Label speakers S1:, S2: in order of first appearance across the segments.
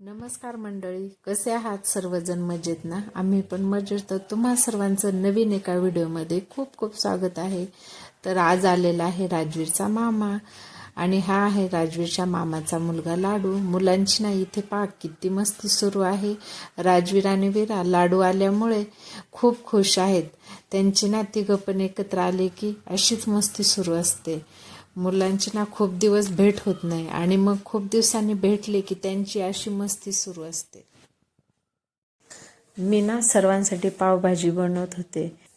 S1: नमस्कार मंडळी कसे आहात सर्वजण मजेत ना? आम्ही पण मजेत. तर तुम्हा सर्वांचं नवीन एका व्हिडिओमध्ये खूप खूप स्वागत आहे. तर आज आलेला आहे राजवीरचा मामा आणि हा आहे राजवीरच्या मामाचा मुलगा लाडू. मुलांची ना इथे पहा किती मस्ती सुरू आहे. राजवीर आणि वीरा लाडू आल्यामुळे खूप खुश आहेत. त्यांची ना तिघं पण एकत्र आले की अशीच मस्ती सुरू असते. मुलांची ना खूप दिवस भेट होत नाही आणि मग खूप दिवसांनी भेटले की त्यांची अशी मस्ती सुरू असते. मी ना सर्वांसाठी पावभाजी बनवत होते.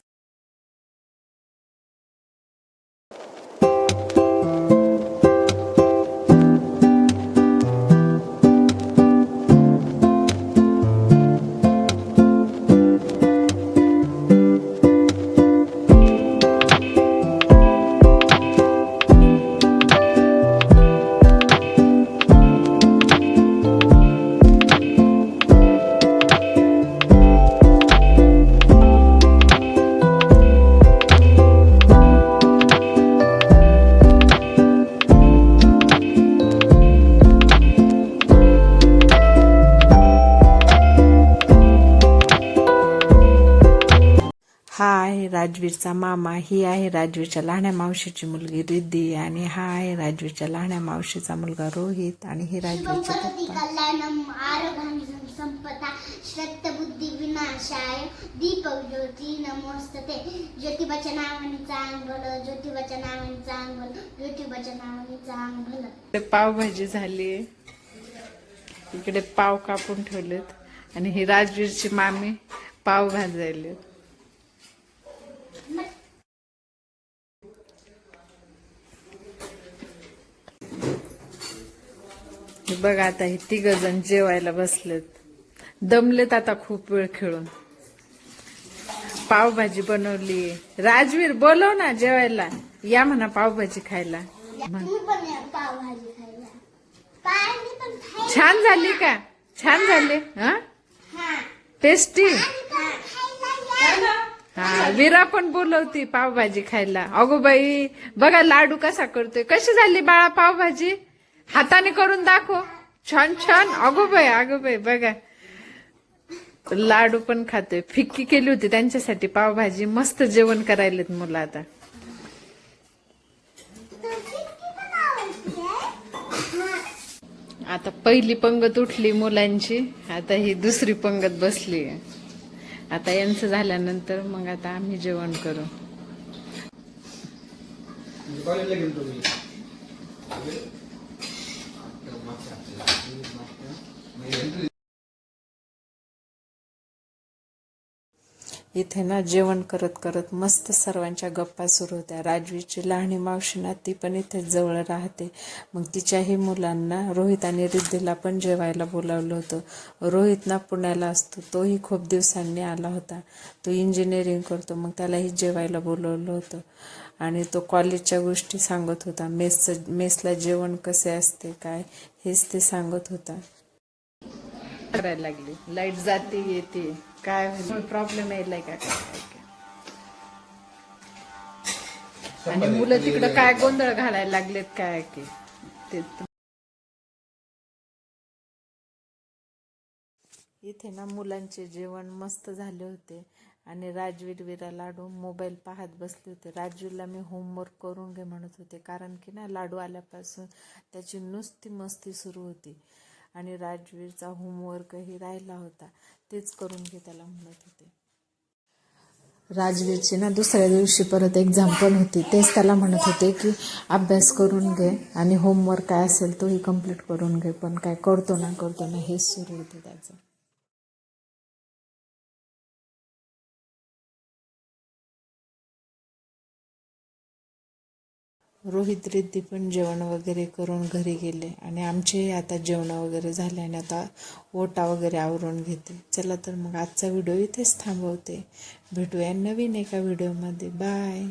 S1: हा आहे राजवीरचा मामा ही आहे राजवीरच्या लहान्या मावशीची मुलगी रिद्धी आणि हा आहे राजवीरच्या लहान्या मावशीचा मुलगा रोहित आणि हे राजवीरचे
S2: संपदा श्रद्धबुद्धी विनाशाय दीपक ज्योती नमोस्तते. ज्योतिबाच्या नावाने चांग भलं ज्योतिबाच्या नावाने चांग भलं ज्योतिबाच्या नावाने चांग भलं
S1: इकडे पावभाजी झाली. इकडे पाव कापून ठेवलेत. आणि ही राजवीरची मामी पाव भाजायले बघ आता हे तिघ जण जेवायला बसलेत. दमलेत आता खूप वेळ खेळून. पावभाजी बनवली. राजवीर बोलव ना जेवायला. या म्हणा पावभाजी खायला. छान झाली का? छान झाले हा?
S2: हा.
S1: टेस्टी. हा विरा पण बोलवती पावभाजी खायला. अगो बाई बघा लाडू कसा करतोय. कशी झाली बाळा पावभाजी? हाताने करून दाखव. छान छान. अगो बाई अगो बाई बघा. लाडू पण खातोय. फिक्की केली होती त्यांच्यासाठी. पावभाजी. मस्त जेवण करायलेत मुलं आता. आता पहिली पंगत उठली मुलांची. आता ही दुसरी पंगत बसली. आता यांचं झाल्यानंतर मग आता आम्ही जेवण करू.
S3: कॉलेजला मी
S1: इथे ना जेवण करत करत मस्त सर्वांच्या गप्पा सुरू होत्या. राजवीची लहानी मावशी ना ती पण इथे जवळ राहते. मग तिच्याही मुलांना रोहित आणि रिद्धीला पण जेवायला बोलावलं होतं. रोहित ना पुण्याला असतो. तोही खूप दिवसांनी आला होता. तो इंजिनिअरिंग करतो. मग त्यालाही जेवायला बोलवलं होतं. आणि तो कॉलेजच्या गोष्टी सांगत होता. मेसचं मेसला जेवण कसे असते काय हेच ते सांगत होता. करायला लागली. लाइट जाते येते. काय प्रॉब्लेम यायलाय का काय काय आणि मुलं तिकडं काय गोंधळ घालायला लागलेत काय की. ते इथे ना मुलांचे जेवण मस्त झाले होते. आणि राजवीर विरा लाडू मोबाईल पाहत बसले होते. राजवीरला मी होमवर्क करून घे म्हणत होते. कारण की ना लाडू आल्यापासून त्याची नुसती मस्ती सुरू होती. आणि राजवीरचा होमवर्कही राहिला होता. तेच करून घे त्याला म्हणत होते. राजवीरची ना दुसऱ्या दिवशी परत एक्झाम पण होती. तेच त्याला म्हणत होते की अभ्यास करून घे आणि होमवर्क काय असेल तोही कंप्लीट करून घे. पण काय करतो ना करतो ना हेच सुरू होते त्याचं. रोहित रिद्धी पण जेवण वगैरे करून घरी गेले आणि आमचेही आता जेवण वगैरे झाले आणि आता ओटा वगैरे आवरून घेते. चला तर मग आजचा व्हिडिओ इथेच थांबवते. भेटूया नवीन एका व्हिडिओमध्ये. बाय.